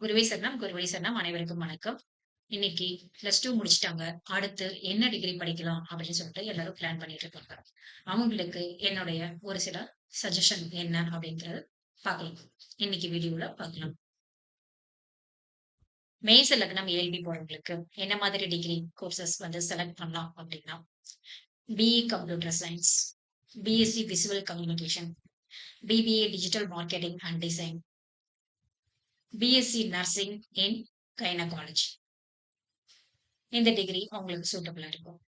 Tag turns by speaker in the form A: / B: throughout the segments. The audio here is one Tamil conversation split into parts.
A: குருவை சரணம், குருவை சரணம். அனைவருக்கும் வணக்கம். இன்னைக்கு பிளஸ் டூ முடிச்சிட்டாங்க அடுத்து என்ன டிகிரி படிக்கலாம் அப்படின்னு சொல்லிட்டு எல்லாரும் பிளான் பண்ணிட்டு இருக்காங்க. அவங்களுக்கு என்னுடைய ஒரு சில சஜஷன் என்ன அப்படிங்கறது பார்க்கலாம். இன்னைக்கு வீடியோல பார்க்கலாம். மேச லக்னம் ஏஎல்பி போறவங்களுக்கு என்ன மாதிரி டிகிரி கோர்சஸ் வந்து செலக்ட் பண்ணலாம் அப்படின்னா BE computer science, BSc visual communication, BBA digital marketing and design, BSc nursing in gynaecology இந்த டிகிரி அவங்களுக்கு சூட்டபிளா இருக்கும்.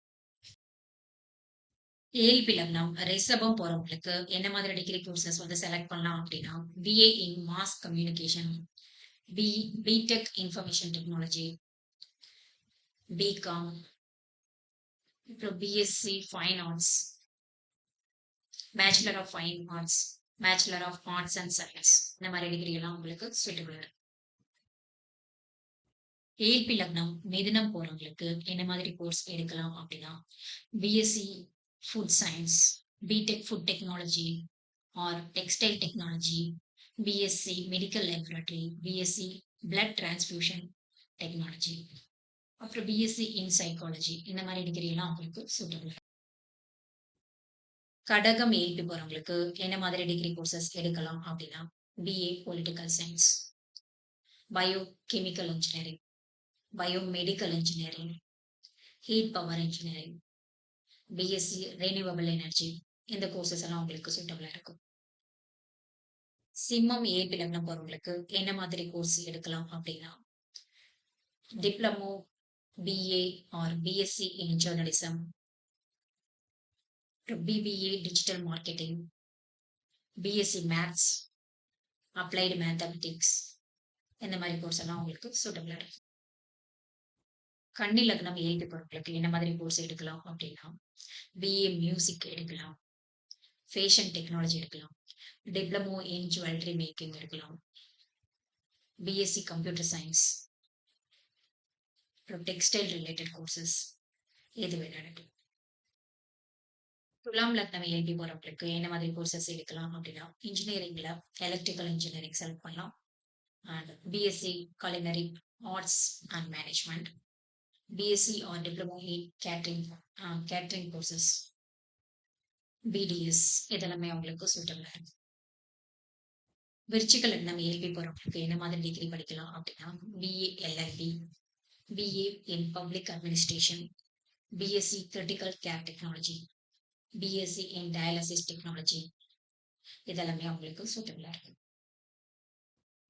A: ஏல்பிலம் நாம் ரிசபம் போறவங்களுக்கு என்ன மாதிரி டிகிரி கோர்சஸ் வந்து செலக்ட் பண்ணலாம் அப்படின்னா BA in mass communication B BTech information technology BCom அப்புறம் BSc fine arts bachelor of fine arts bachelor of arts and science இந்த மாதிரி டிகிரி எல்லாம் உங்களுக்கு சூட்டபிள் இருக்கு ஏபி லக்னம் மிதினம் போறவங்களுக்கு என்ன மாதிரி கோர்ஸ் எடுக்கலாம் அப்படின்னா BSc food science BTech food technology or textile technology BSc medical laboratory BSc blood transfusion technology அப்புறம் பிஎஸ்சி இன் சைக்காலஜி இந்த மாதிரி டிகிரி எல்லாம் உங்களுக்கு சூட்டபிள் கடகம் எயிட்டு போறவங்களுக்கு என்ன மாதிரி டிகிரி கோர்சஸ் எடுக்கலாம் அப்படின்னா BA political science bio chemical engineering bio medical engineering heat power engineering BSc renewable energy இந்த கோர்சஸ் எல்லாம் உங்களுக்கு சூட்டபிளா இருக்கும். சிம்மம் ஏ பிளம்னு போறவங்களுக்கு என்ன மாதிரி கோர்ஸ் எடுக்கலாம் அப்படின்னா diploma BA or BSc in journalism BBA digital marketing BSc maths applied mathematics இந்த மாதிரி கோர்ஸ் எல்லாம் உங்களுக்கு சூட்டபிளாக இருக்கும். கண்ணி லக்னம் எழுதி பொருட்களுக்கு என்ன மாதிரி கோர்ஸ் எடுக்கலாம் அப்படின்னா பிஏ மியூசிக் எடுக்கலாம் ஃபேஷன் டெக்னாலஜி எடுக்கலாம் டிப்ளமோ இன் ஜுவல்லரி மேக்கிங் எடுக்கலாம் பிஎஸ்சி கம்ப்யூட்டர் சயின்ஸ் அப்புறம் டெக்ஸ்டைல் ரிலேட்டட் கோர்சஸ் எது வேணாலும் எடுக்கலாம். துலாம் லக்னம் எழுதி போறவங்களுக்கு என்ன மாதிரி கோர்சஸ் எடுக்கலாம் அப்படின்னா இன்ஜினியரிங்ல எலக்ட்ரிக்கல் இன்ஜினியரிங் செலக்ட் பண்ணலாம். And BSc culinary arts and management BSc or diploma in catering catering courses BDS இதெல்லாமே அவங்களுக்கு சூட்டபிளா இருக்கு. விருச்சிக லக்னம் ஏல்பி போறவங்களுக்கு என்ன மாதிரி டிகிரி படிக்கலாம் அப்படின்னா BA LLB BA in public administration BSc critical care technology BSc in dialysis technology இதெல்லாமே அவங்களுக்கு சூட்டபிளா இருக்கு.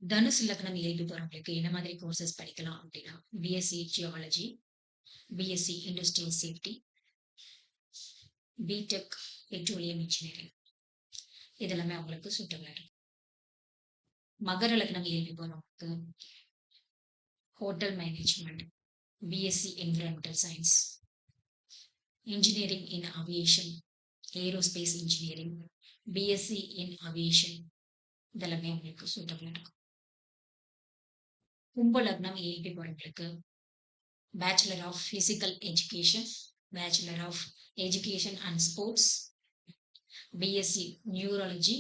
A: தனுசு லக்னம் இயல்பு போறவங்களுக்கு என்ன மாதிரி கோர்சஸ் படிக்கலாம் அப்படின்னா BSc geology BSc industrial safety BTech petroleum engineering இதெல்லாமே அவங்களுக்கு சூட்டபிளா இருக்கு. மகர லக்னம் இயல்பு போறவங்களுக்கு hotel management BSc environmental science engineering in aviation aerospace engineering BSc in aviation இதெல்லாமே உங்களுக்கு சூட்டபிளா இருக்கும். கும்ப லக்னம் ஏபி போகிறவங்களுக்கு bachelor of physical education bachelor of education and sports BSc neurology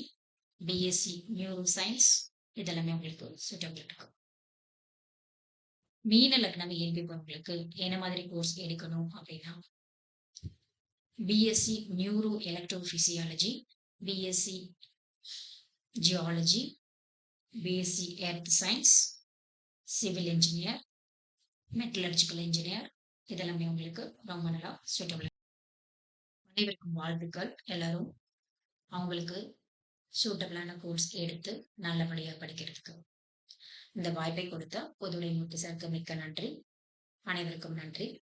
A: BSc neuro science இதெல்லாமே உங்களுக்கு சூட்டபிள் இருக்கும். மீன லக்னம் ஏபி போகிறவங்களுக்கு என்ன மாதிரி கோர்ஸ் எடுக்கணும் அப்படின்னா BSc neuro electrophysiology BSc geology BSc earth science civil engineer metallurgical engineer இதெல்லாமே உங்களுக்கு ரொம்ப நல்லா சூட்டபிள் அனைவருக்கும் வாழ்த்துக்கள். எல்லாரும் அவங்களுக்கு சூட்டபிளான கோர்ஸ் எடுத்து நல்லபடியாக படிக்கிறதுக்கு. இந்த வாய்ப்பை கொடுத்த பொதுவுடை மூர்த்தி சாருக்கு மிக்க நன்றி. அனைவருக்கும் நன்றி.